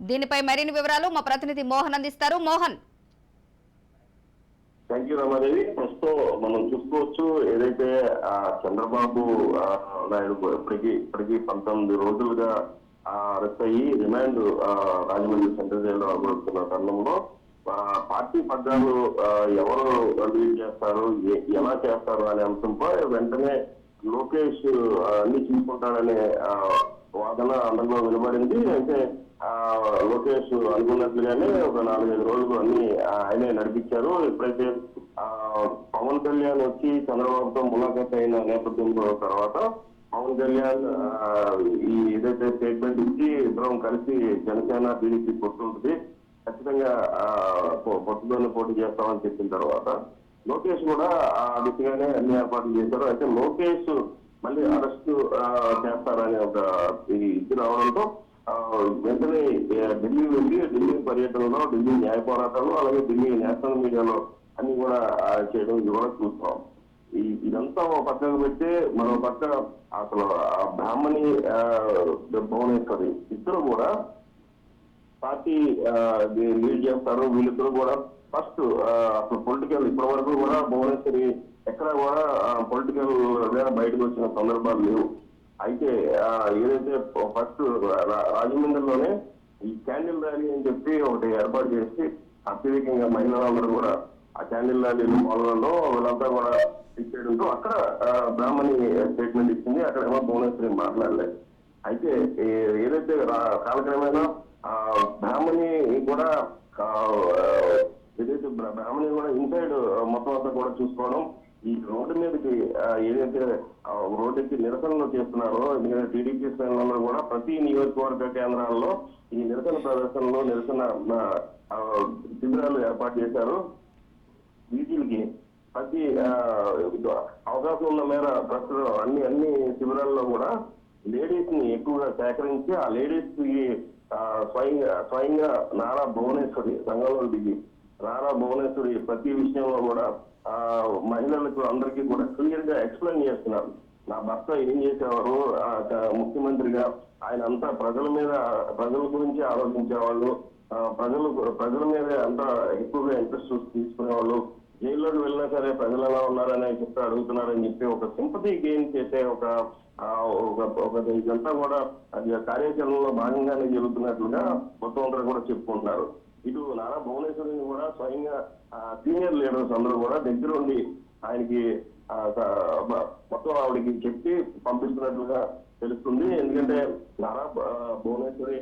దీనిపై మరిన్ని వివరాలు మా ప్రతినిధి మోహన్ అందిస్తారు. మోహన్. Thank you Ramadevi. ప్రస్తుతం మనం చూసుకోవచ్చు ఏదైతే ఆ చంద్రబాబు నాయుడు ఇప్పటికి ఇప్పటికి పంతొమ్మిది రోజులుగా అరెస్ట్ అయ్యి రిమాండ్ రాజమండ్రి సెంట్రల్ జైల్లో అమలుతున్న తరుణంలో పార్టీ పగ్గాలు ఎవరు రిలీజ్ చేస్తారు ఎలా చేస్తారు అనే అంశంపై వెంటనే లోకేష్ అన్ని చూసుకుంటాడనే వాదన అందరిలో వినబడింది అయితే ఆ లోకేష్ అనుకున్నట్లుగానే ఒక నాలుగైదు రోజులు అన్ని ఆయనే నడిపించారు. ఎప్పుడైతే పవన్ కళ్యాణ్ వచ్చి చంద్రబాబుతో ములాఖాత్ అయిన నేపథ్యంలో తర్వాత పవన్ కళ్యాణ్ ఈ ఏదైతే స్టేట్మెంట్ ఇచ్చి ఇద్దరం కలిసి జనసేన టీడీపీ పొట్టుంటుంది ఖచ్చితంగా ఆ, పోటీ చేస్తామని చెప్పిన తర్వాత లోకేష్ కూడా ఆ దిశగానే అన్ని ఏర్పాట్లు చేశారు. అయితే లోకేష్ మళ్ళీ అరెస్ట్ చేస్తారనే ఒక ఇది రావడంతో వెంటనే ఢిల్లీ వెళ్ళి ఢిల్లీ పర్యటనలో ఢిల్లీ న్యాయ పోరాటాలు అలాగే ఢిల్లీ నేషనల్ మీడియాలో అన్ని కూడా చేయడం ఇది కూడా చూస్తాం. ఈ ఇదంతా ఒక పక్కకు పెట్టి మన పక్క అసలు ఆ బ్రాహ్మణి భువనేశ్వరి ఇద్దరు కూడా పార్టీ లీడ్ చేస్తారు. వీళ్ళిద్దరు కూడా ఫస్ట్ అసలు పొలిటికల్ ఇప్పటి వరకు కూడా భువనేశ్వరి ఎక్కడ కూడా పొలిటికల్ బయటకు వచ్చిన సందర్భాలు లేవు. అయితే ఏదైతే ఫస్ట్ రాజమండ్రిలోనే ఈ క్యాండిల్ ర్యాలీ అని చెప్పి ఒకటి ఏర్పాటు చేసి అత్యధికంగా మహిళలందరూ కూడా ఆ క్యాండిల్ ర్యాలీలో పాల్గొనడం వీళ్ళంతా కూడా ఇచ్చేయడంతో అక్కడ బ్రాహ్మణి స్టేట్మెంట్ ఇచ్చింది. అక్కడేమో భువనేశ్వరి మాట్లాడలేదు. అయితే ఏదైతే రా- కాలక్రమేణా ఆ బ్రాహ్మణి కూడా ఏదైతే బ్రాహ్మణి కూడా ఇన్సైడ్ మొత్తం అంతా కూడా చూసుకోవడం ఈ రోడ్డు మీదకి ఏదైతే ఆ, రోడ్డుకి నిరసనలు చేస్తున్నారో ఎందుకంటే టీడీపీ శ్రేణులందరూ కూడా ప్రతి నియోజకవర్గ కేంద్రాల్లో ఈ నిరసన ప్రదర్శనలో నిరసన శిబిరాలు ఏర్పాటు చేశారు. వీటికి ప్రతి అవకాశం ఉన్న మేర ప్రస్తుతం అన్ని అన్ని శిబిరాల్లో కూడా లేడీస్ని ఎక్కువగా సేకరించి ఆ లేడీస్కి స్వయంగా స్వయంగా నారా భువనేశ్వరి రంగంలో దిగి రారా భువనేశ్వరి ప్రతి విషయంలో కూడా ఆ మహిళలకు అందరికీ కూడా క్లియర్గా ఎక్స్ప్లెయిన్ చేస్తున్నారు. నా భర్త ఏం చేసేవారు? ముఖ్యమంత్రిగా ఆయన అంతా ప్రజల మీద ప్రజల గురించి ఆలోచించేవాళ్ళు. ప్రజలు ప్రజల మీద అంతా ఎక్కువగా ఇంట్రెస్ట్ తీసుకునేవాళ్ళు. జైల్లోకి వెళ్ళినా సరే ప్రజలు ఎలా ఉన్నారని చెప్తే అడుగుతున్నారని చెప్పి ఒక సింపతి గెయిన్ చేసే ఒక ఒక ఒక ఇదంతా కూడా అది కార్యాచరణలో భాగంగానే జరుగుతున్నట్లుగా మొత్తం అందరూ కూడా చెప్పుకుంటున్నారు. ఇటు నారా భువనేశ్వరిని కూడా స్వయంగా సీనియర్ లీడర్స్ అందరూ కూడా దగ్గరుండి ఆయనకి మొత్తం ఆవిడకి చెప్పి పంపిస్తున్నట్లుగా తెలుస్తుంది. ఎందుకంటే నారా భువనేశ్వరి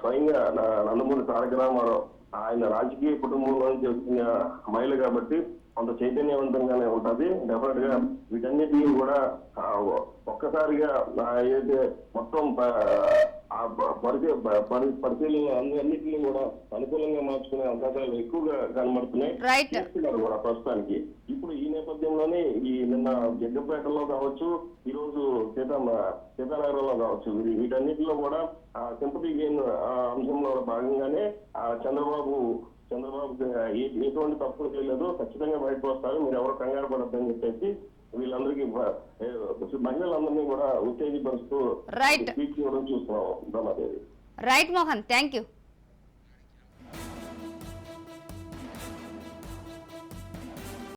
స్వయంగా న- నందమూరి తారక రామారావు ఆయన రాజకీయ కుటుంబంలో నుంచి వచ్చిన మహిళ కాబట్టి కొంత చైతన్యవంతంగానే ఉంటది. డెఫినెట్గా వీటన్నిటిని కూడా ఒక్కసారిగా ఏదైతే మొత్తం పరిశీలన అన్ని అన్నిటిని కూడా అనుకూలంగా మార్చుకునే అవకాశాలు ఎక్కువగా కనబడుతున్నాయి. చేస్తున్నారు కూడా ప్రస్తుతానికి. ఇప్పుడు ఈ నేపథ్యంలోనే ఈ నిన్న జగ్గపేటలో కావచ్చు ఈ రోజు సీతామ సీతానగరంలో కావచ్చు వీటన్నిటిలో కూడా సింపతి గెయిన్ అంశంలో భాగంగానే చంద్రబాబు చంద్రబాబు ఎటువంటి తప్పులు చేయలేదు ఖచ్చితంగా బయటకు వస్తారు మీరు ఎవరు కంగారు పడద్దని చెప్పేసి వీళ్ళందరికీ మహిళలందరినీ కూడా ఉత్తేజపరుస్తూ. స్పీచ్ ఇవ్వడం చూస్తున్నాం. Brahmadevi right Mohan thank you